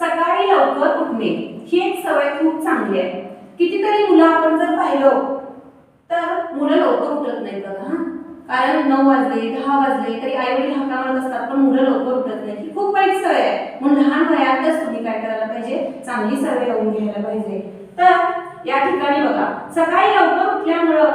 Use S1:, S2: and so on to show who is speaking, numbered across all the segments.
S1: सकाळी लवकर उठणे ही एक सवय खूप चांगली आहे. कितीतरी मुलं आपण जर पाहिलं तर मुलं लवकर उठत नाहीत बघा हां. कारण नऊ वाजले दहा वाजले तरी आई वडील हाका मारत असतात पण मुलं लवकर उठत नाही ही खूप वाईट सवय आहे. म्हणून लहान वयातच तुम्ही काय करायला पाहिजे? चांगली सवय लावून घ्यायला पाहिजे. तर या ठिकाणी बघा सकाळी लवकर उठल्यामुळं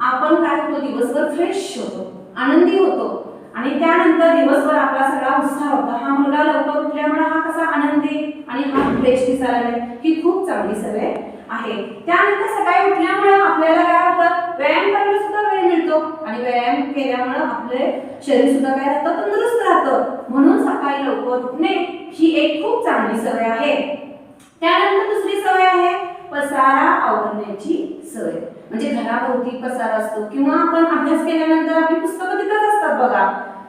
S1: आपण काय होतो? दिवसभर फ्रेश होतो आनंदी होतो. आणि त्यानंतर दिवसभर आपला सगळा उत्साह होता. हा मुलगा लवकर उठल्यामुळे हा कसा आनंदी आणि हा फ्रेश दिसायला ही खूप चांगली सवय आहे. त्यानंतर सकाळी उठल्यामुळे आपल्याला काय होतं? व्यायाम करायला सुद्धा वेळ मिळतो. आणि व्यायाम केल्यामुळे आपले शरीर सुद्धा काय राहतं? तंदुरुस्त राहतं. म्हणून सकाळी लवकर उठणे ही एक खूप चांगली सवय आहे. त्यानंतर दुसरी सवय आहे पसारा आवरण्याची सवय. म्हणजे घराभोवती पसारा असतो किंवा आपण अभ्यास केल्यानंतर आपली पुस्तकं तिथंच असतात बघा.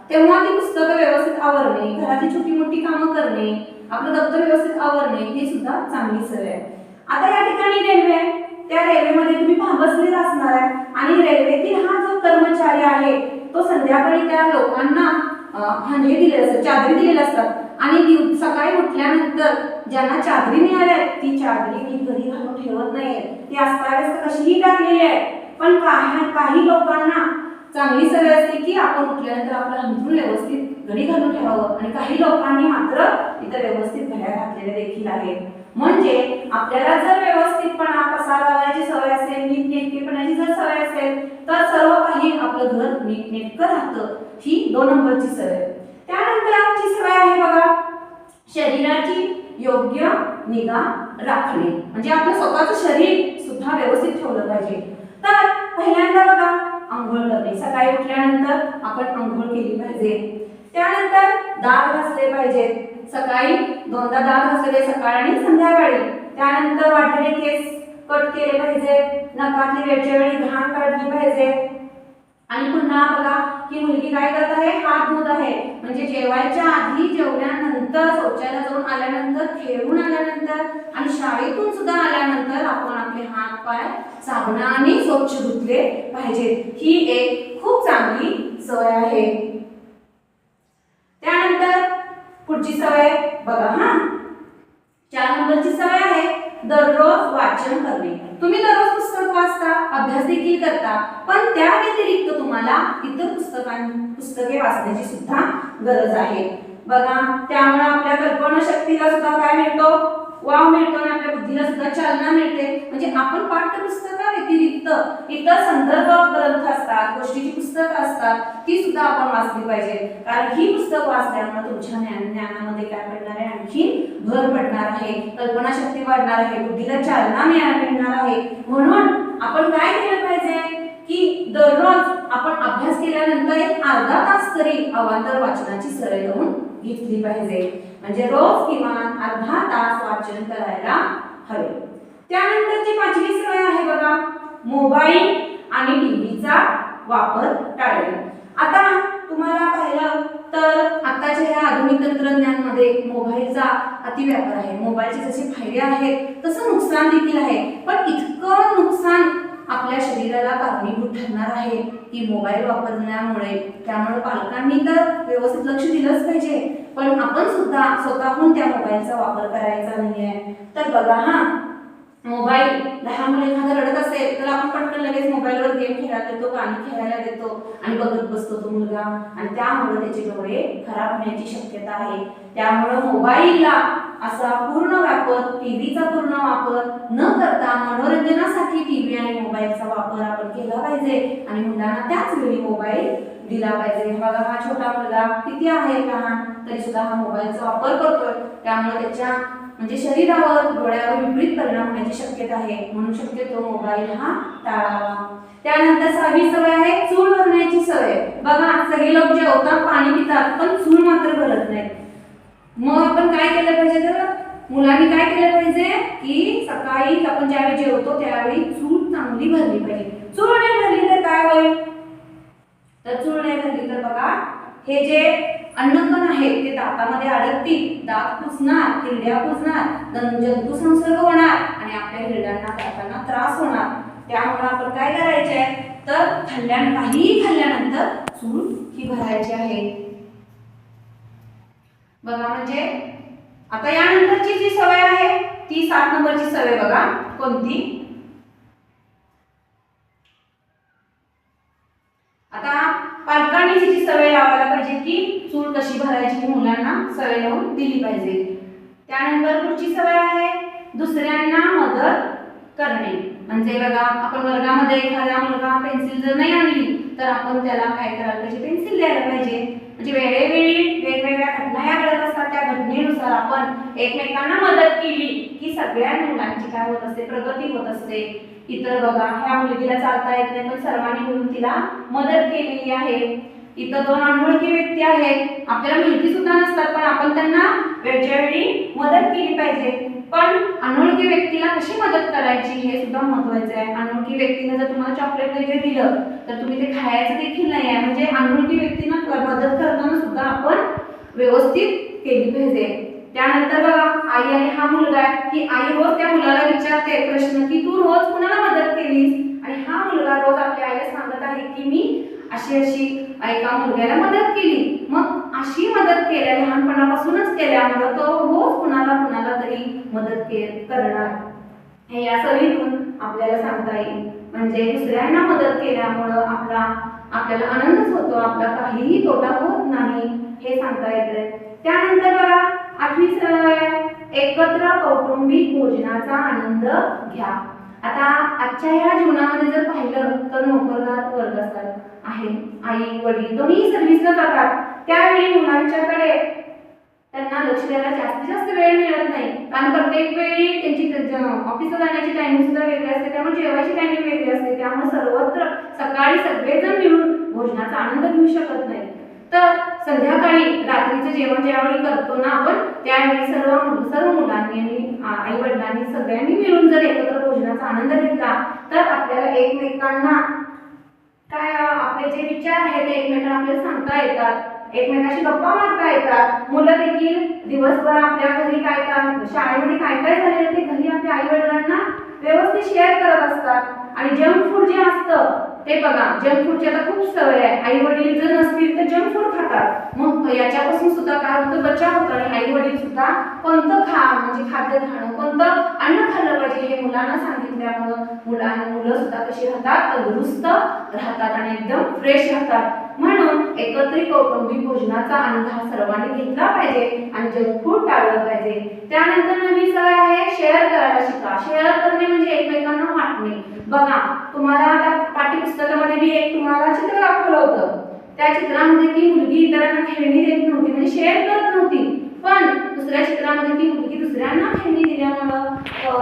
S1: तेव्हा ती पुस्तकं व्यवस्थित आवरणे घराची छोटी मोठी कामं करणे आपलं दप्तर व्यवस्थित आवरणे ही सुद्धा चांगली सवय आहे. आता या ठिकाणी रेल्वे आहे. त्या रेल्वेमध्ये तुम्ही भा- बसलेला असणार आहे आणि रेल्वेतील हा जो कर्मचारी आहे तो संध्याकाळी त्या लोकांना अं, भांडे दिलेले असतात चादरी दिलेल्या असतात आणि दिव- सकाळी उठल्यानंतर ज्यांना चादरी मिळाल्या ती चादरी मी घरी घालून ठेवत नाहीये. ती अस्ताव्यस्त कशीही टाकलेली आहे पण काही काही लोकांना चांगली सवय असते की आपण उठल्यानंतर आपलं अंथरूण व्यवस्थित घडी घालून ठेवावं. आणि काही लोकांनी मात्र इथं व्यवस्थित घड्या घातलेल्या देखील आहेत. म्हणजे आपल्याला जर व्यवस्थितपणा कसा लावायची सवय असेल नीटनेटकेपणाची जर सवय असेल तर सर्व काही आपलं घर नीटनेटकं राहतं. ही दोन नंबरची सवय. त्यानंतर आमची सवय आहे बघा. शरीराची योग्य निगा राखणे. म्हणजे आपलं स्वतःचं शरीर सुद्धा व्यवस्थित ठेवलं पाहिजे. तर पहिल्यांदा बघा आंघोळ करणे. सकाळी उठल्यानंतर आपण आंघोळ केली पाहिजे. त्यानंतर दात घासले पाहिजेत सकाळी दोनदा दात घासले सकाळी आणि संध्याकाळी. त्यानंतर वाढलेले केस कट केले पाहिजे. नकातली वेळच्या वेळी घाण काढली पाहिजे. आणि पुन्हा बघा की मुलगी काय करत आहे? हात धुत आहे. म्हणजे जेवायच्या आधी जेवल्यानंतर शौचालयात जाऊन आल्यानंतर खेळून आल्यानंतर आणि शाळेतून सुद्धा आल्यानंतर आपण आपले हात पाय साबणाने स्वच्छ धुतले पाहिजेत. ही एक खूप चांगली सवय आहे. त्यानंतर पुढची सवय बघा हा. चार नंबरची सवय आहे. दररोज वाचन करणे. तुम्ही दररोज पुस्तक वाचता अभ्यास देखील करता पण त्या व्यतिरिक्त तुम्हाला इतर पुस्तकां पुस्तके वाचण्याची सुद्धा गरज आहे. बघा त्यामुळे आपल्या कल्पना शक्तीला सुद्धा काय मिळतो? वाव मिळतो आणि आपल्या बुद्धीला सुद्धा चालना मिळते. म्हणजे आपण पाठ्यपुस्तका व्यतिरिक्त इतर संदर्भ ग्रंथ असतात गोष्टीची पुस्तकं असतात ती सुद्धा आपण वाचली पाहिजे. कारण ही पुस्तक वाचल्यामुळे तुमच्या ज्ञान ज्ञानामध्ये काय पडणार आहे? आणखी भर पडणार आहे. कल्पनाशक्ती वाढणार आहे. बुद्धीला चालना मिळणार आहे. म्हणून आपण काय केलं पाहिजे? की दररोज आपण अभ्यास केल्यानंतर एक अर्धा तास तरी अवांतर वाचनाची सवय लावून घेतली पाहिजे. म्हणजे रोज किमान अर्धा तास वाचन करायला हवे. त्यानंतरची पाचवी सवय आहे बघा. मोबाईल आणि टीव्हीचा वापर टाळणे. आता तुम्हाला पाहिलं तर आताच्या ह्या आधुनिक तंत्रज्ञानमध्ये मोबाईलचा अतिव्यापार आहे. मोबाईलचे जसे फायदे आहेत तसं नुकसान देखील आहे. पण इतकं नुकसान आपल्या शरीराला कारणीभूत ठरणार आहे? की मोबाईल वापरण्यामुळे. त्यामुळे पालकांनी तर व्यवस्थित लक्ष दिलंच पाहिजे. पण आपण सुद्धा स्वतःहून त्या मोबाईलचा वापर करायचा नाहीये. तर बघा हा मोबाईल लहान मुलं एखादं रडत असेल तर आपण पटकन लगेच मोबाईलवर गेम खेळायला देतो गाणी खेळायला देतो आणि बघत बसतो तो मुलगा. आणि त्यामुळे त्याचे डोळे खराब होण्याची शक्यता आहे. त्यामुळं मोबाईलला असा पूर्ण वापर टीव्हीचा पूर्ण वापर न करता मनोरंजनासाठी टीव्ही आणि मोबाईलचा वापर आपण केला पाहिजे. आणि मुलांना त्याच वेळी मोबाईल दिला पाहिजे. बघा हा छोटा मुलगा किती आहे लहान तरी सुद्धा हा मोबाईलचा वापर करतोय. त्यामुळे त्याच्या म्हणजे शरीरावर डोळ्यावर विपरीत परिणाम होण्याची शक्यता आहे. म्हणून शक्यतो मोबाईल हा टाळावा. त्यानंतर सहावी सवय आहे चूल भरण्याची सवय. बघा सगळे लोक जेवतात पाणी पितात पण चूल मात्र भरत नाहीत. मग आपण काय केलं पाहिजे तर मुलांनी काय केलं पाहिजे? की सकाळी आपण ज्यावेळी जेवतो त्यावेळी चूल चांगली भरली पाहिजे. चूल नाही भरली तर काय होईल? तर चूल नाही भरली तर बघा हे जे अन्नकण आहेत ते दातामध्ये अडकतील. दात पुसणार हिरड्या पुसणार जंतू संसर्ग होणार आणि आपल्या हिरड्यांना दातांना त्रास होणार. त्यामुळे आपण काय करायचे तर खाल्ल्या काहीही खाल्ल्यानंतर चूल ही भरायची आहे. बघा म्हणजे आता यानंतरची जी सवय आहे ती सात नंबरची सवय बघा. कोणती? आता पालकांनी तिची सवय लावायला पाहिजे की चूल कशी भरायची ही मुलांना सवय लावून दिली पाहिजे. त्यानंतर पुढची सवय आहे दुसऱ्यांना मदत करणे. म्हणजे बघा आपण वर्गामध्ये एखादा मुलगा पेन्सिल जर नाही आणली तर आपण त्याला काय करायला पाहिजे? पेन्सिल द्यायला पाहिजे. म्हणजे वेळेवेळी वेगवेगळ्या घटना या घडत असतात त्या घटनेनुसार आपण एकमेकांना मदत केली की सगळ्या मुलांची काय होत असते प्रगती होत असते. इतर बघा ह्या मुलगीला चालता येत नाही पण सर्वांनी मिळून तिला मदत केलेली आहे. इथं दोन अनोळखी व्यक्ती आहेत. आपल्याला माहिती सुद्धा नसतात पण आपण त्यांना वेळच्या वेळी मदत केली पाहिजे. पण अनोळखी व्यक्तीला कशी मदत करायची हे सुद्धा महत्वाचं आहे. अनोळखी व्यक्तीने जर तुम्हाला चॉकलेट वगैरे दिलं तर तुम्ही ते खायचं देखील नाही आहे. म्हणजे अनोळखी व्यक्तींना मदत करताना सुद्धा आपण व्यवस्थित केली पाहिजे. त्यानंतर बघा आई आणि हा मुलगा आहे. की आई रोज त्या मुलाला विचारते प्रश्न की तू रोज कुणाला मदत केलीस? आणि हा मुलगा रोज आपल्या आईला सांगत आहे की मी अशी अशी एका मुलग्याला मदत केली. मग अशी मदत केल्या लहानपणापासूनच केल्यामुळं तो रोज कुणाला कुणाला तरी मदत के करणार. हे या सवयीतून आपल्याला सांगता येईल. म्हणजे दुसऱ्यांना मदत केल्यामुळं आपला आपल्याला आनंदच होतो. आपला काहीही तोटा होत नाही हे सांगता येतंय. त्यानंतर बघा आठवी एकत्र कौटुंबिक भोजनाचा आनंद घ्या. आता आजच्या ह्या जीवनामध्ये जर पाहिलं तर नोकरदार वर्ग असतात. आहे आई वडील दोन्ही सर्व्हिसला जातात. त्यावेळी मुलांच्याकडे त्यांना लक्ष द्यायला जास्तीत जास्त वेळ मिळत नाही. कारण प्रत्येक वेळी त्यांची ऑफिसला जाण्याची टायमिंग सुद्धा वेगळी असते. त्यामुळे जेवायची टायमिंग वेगळी असते. त्यामुळे सर्वत्र सकाळी सगळेजण मिळून भोजनाचा आनंद घेऊ शकत नाही. तर संध्याकाळी रात्रीचं जेवण ज्यावेळी करतो ना आपण त्यावेळी सर्व सर्व मुलांनी आणि आई वडिलांनी सगळ्यांनी मिळून जर एकत्र भोजनाचा आनंद घेतला तर आपल्याला एकमेकांना काय आपले जे विचार आहेत ते एकमेकांना आपल्याला सांगता येतात. एकमेकांशी गप्पा मारता येतात. मुलं देखील दिवसभर आपल्या घरी काय काय शाळेमध्ये काय काय झालेलं ते घरी आपल्या आई वडिलांना व्यवस्थित शेअर करत असतात. आणि जंक फूड जे असतं ते बघा जंक फूडची आता खूप सवय आहे. आई वडील जर नसतील तर जंक फूड खातात. मग याच्यापासून सुद्धा काय होतं? बचाव होतो. आणि आई वडील सुद्धा कोणतं खा म्हणजे खाद्य खाणं कोणतं अन्न खाल्लं पाहिजे हे मुलांना सांगितल्यामुळं मुलां मुलं सुद्धा कशी राहतात? तंदुरुस्त राहतात आणि एकदम फ्रेश राहतात. म्हणून एकत्रित कौटुंबिक भोजनाचा आनंद हा सर्वांनी घेतला पाहिजे आणि जंक फूड टाळलं पाहिजे. त्यानंतर नवी सवय आहे शेअर करायला शिका. शेअर करणे म्हणजे एकमेकांना वाटणे. बघा तुम्हाला आता पाठ्यपुस्तकामध्ये मी एक तुम्हाला चित्र दाखवलं होतं. त्या चित्रामध्ये ती मुलगी इतरांना खेळणी देत नव्हती म्हणजे शेअर करत नव्हती. पण दुसऱ्या चित्रामध्ये ती मुलगी दुसऱ्यांना खेळणी दिल्यामुळं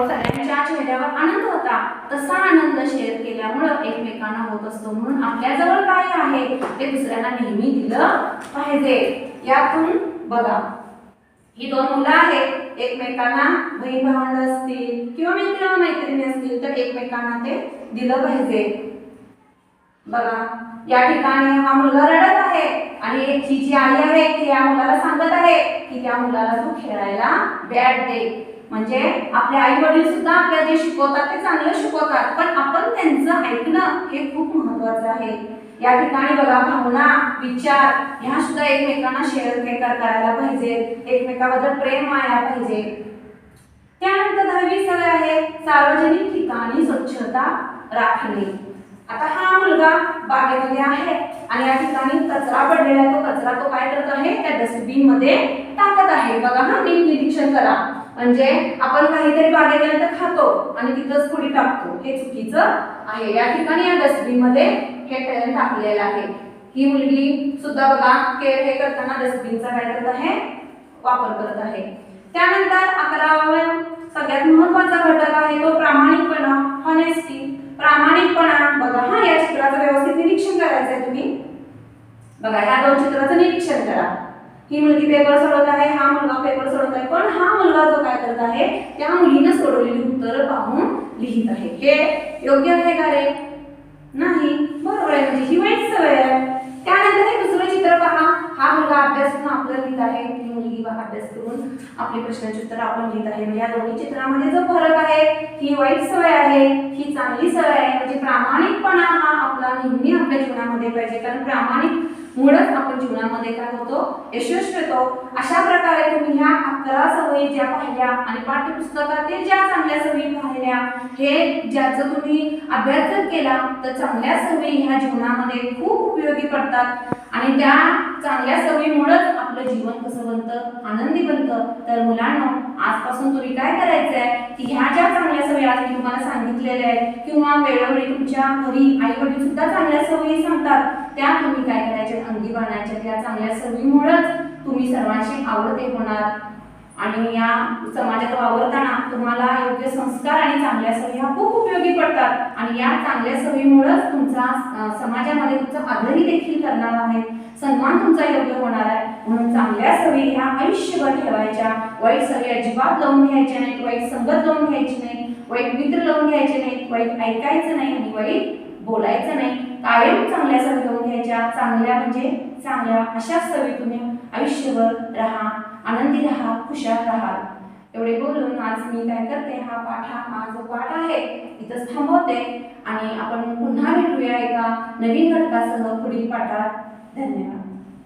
S1: सगळ्यांच्या चेहऱ्यावर आनंद होता. तसा आनंद शेअर केल्यामुळं एकमेकांना होत असतो म्हणून आपल्याजवळ काय आहे? ते दुसऱ्यांना नेहमी दिलं पाहिजे. यातून बघा. ही दोन मुलं आहेत. एकमेकांना बहीण भावंड असतील किंवा मित्र मैत्रिणी असतील तर एकमेकांना ते दिलं पाहिजे. बघा. या ठिकाणी हा मुलगा रडत आहे आणि जी जी आई आहे ती या मुलाला सांगत आहे की त्या मुलाला तू खेळायला बॅट दे. म्हणजे आपले आई वडील सुद्धा आपल्या जे शिकवतात ते चांगलं शिकवतात. पण आपण त्यांचं ऐकणं हे खूप महत्वाचं आहे. या ठिकाणी बघा भावना विचार ह्या सुद्धा एकमेकांना शेअर करायला पाहिजे. एकमेकाबद्दल प्रेम व्हायला पाहिजे. त्यानंतर दहावी सवय आहे सार्वजनिक ठिकाणी स्वच्छता राखणे. आता हा मुलगा बागेमध्ये आहे आणि या ठिकाणी कचरा पडलेला आहे. तो कचरा तो काय करत आहे? त्या डस्टबिनमध्ये टाकत आहे. बघा हा नीट निरीक्षण करा. म्हणजे आपण काहीतरी बागेपर्यंत खातो आणि तिथंच पुढे टाकतो. हे चुकीचं आहे. या ठिकाणी या डस्टबिनमध्ये हे टाकलेलं आहे. ही मुलगी सुद्धा बघा केअर हे करताना डस्टबिनचा काय करत आहे? वापर करत आहे. त्यानंतर अकरावा सगळ्यात महत्त्वाचा घटक आहे तो प्रामाणिकपणा हॉनेस्टी प्रामाणिकपणा बघा हा या चित्राचं व्यवस्थित निरीक्षण करायचं आहे तुम्ही. बघा ह्या दोन चित्राचं निरीक्षण करा. ही मुलगी पेपर सोडवत आहे हा मुलगा पेपर सोडवत आहे पण हा मुलगा जो काय करत आहे त्या मुलीनं सोडवलेली उत्तर पाहून लिहित आहे. हे योग्य आहे का रे? नाही. बरोबर आहे म्हणजे ही वाईट सवय आहे. त्यानंतर हे दुसरं चित्र पहा. हा मुलगा अभ्यास करून आपलं लिहित आहे. ही मुलगी बघा अभ्यास करून आपले प्रश्नाचे उत्तर आपण लिहित आहे. म्हणजे या दोन्ही चित्रामध्ये जो फरक आहे ही वाईट सवय आहे ही चांगली सवय आहे. म्हणजे प्रामाणिकपणा हा आपला नेहमी आपल्या जीवनामध्ये पाहिजे. कारण प्रामाणिक मुळच आपण जीवनामध्ये काय होतो? यशस्वी होतो. अशा प्रकारे तुम्ही ह्या अकरा सवयी ज्या पाहिल्या आणि पाठ्यपुस्तकातील ज्या चांगल्या सवयी पाहिल्या हे ज्याचं तुम्ही अभ्यास जर केला तर चांगल्या सवयी ह्या जीवनामध्ये खूप उपयोगी पडतात. आणि त्या चांगल्या सवयीमुळेच आपलं जीवन कसं बनतं आनंदी बनतं. तर मुलांना आजपासून तुम्ही काय करायचं आहे की ह्या ज्या चांगल्या सवयी आज मी तुम्हाला सांगितलेल्या आहेत किंवा वेळोवेळी तुमच्या घरी आई वडील सुद्धा चांगल्या सवयी सांगतात त्या तुम्ही काय करायच्या अंगी बाणायच्या त्या चांगल्या सवयीमुळेच तुम्ही सर्वांशी आवडते होणार. आणि या समाजात वावरताना तुम्हाला योग्य संस्कार आणि चांगल्या सवयी ह्या खूप उपयोगी पडतात. आणि या चांगल्या सवयीमुळेच तुमचा समाजामध्ये तुमचा आदरही देखील करणार आहे सन्मान तुमचा योग्य होणार आहे. म्हणून चांगल्या सवयी ह्या आयुष्यभर ठेवायच्या. वाईट सवयी अजिबात लावून घ्यायच्या नाहीत. वाईट संगत लावून घ्यायची नाही वाईट मित्र लावून घ्यायचे नाहीत. वाईट ऐकायचं नाही आणि वाईट बोलायचं नाही. कायम चांगल्या सवयी लावून घ्यायच्या. चांगल्या म्हणजे चांगल्या अशा सवयी तुम्ही आयुष्यभर राहा. आनंदी राहा खुशाल राहा. एवढे बोलून आज मी काय करते हा पाठ हा हा जो पाठ आहे इथंच थांबवते आणि आपण पुन्हा भेटूया एका नवीन घटकासह पुढील पाठात. धन्यवाद.